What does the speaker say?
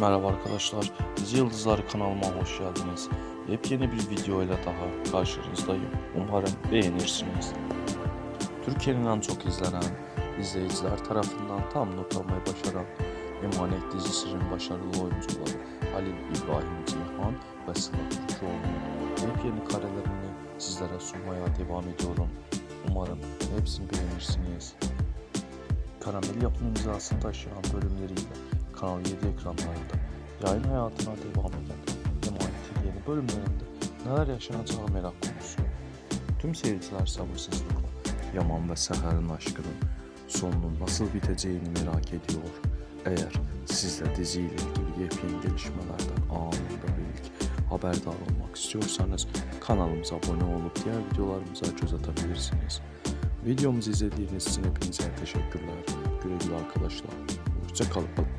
Merhaba arkadaşlar, Dizi Yıldızları kanalıma hoş geldiniz. Yepyeni bir video ile daha karşınızdayım. Umarım beğenirsiniz. Türkiye'nin en çok izlenen, izleyiciler tarafından tam not almayı başaran Emanet dizisinin başarılı oyuncuları Halil İbrahim Ceyhan ve Sıla Türkoğlu'nun yepyeni karelerini sizlere sunmaya devam ediyorum. Umarım hepsini beğenirsiniz. Karamel yapım imzasını taşıyan bölümleriyle Kanal 7 ekranlarında yayın hayatına devam eden Emanet'in yeni bölümlerinde neler yaşanacağı merak konusu. Tüm seyirciler sabırsızlıkla Yaman ve Seher'in aşkının sonunun nasıl biteceğini merak ediyor. Eğer siz de diziyle ilgili yepyeni gelişmelerden anında ilk haberdar olmak istiyorsanız kanalımıza abone olup diğer videolarımıza göz atabilirsiniz. Videomuzu izlediğiniz için hepinize teşekkürler. Güle güle arkadaşlar. Hoşçakalın.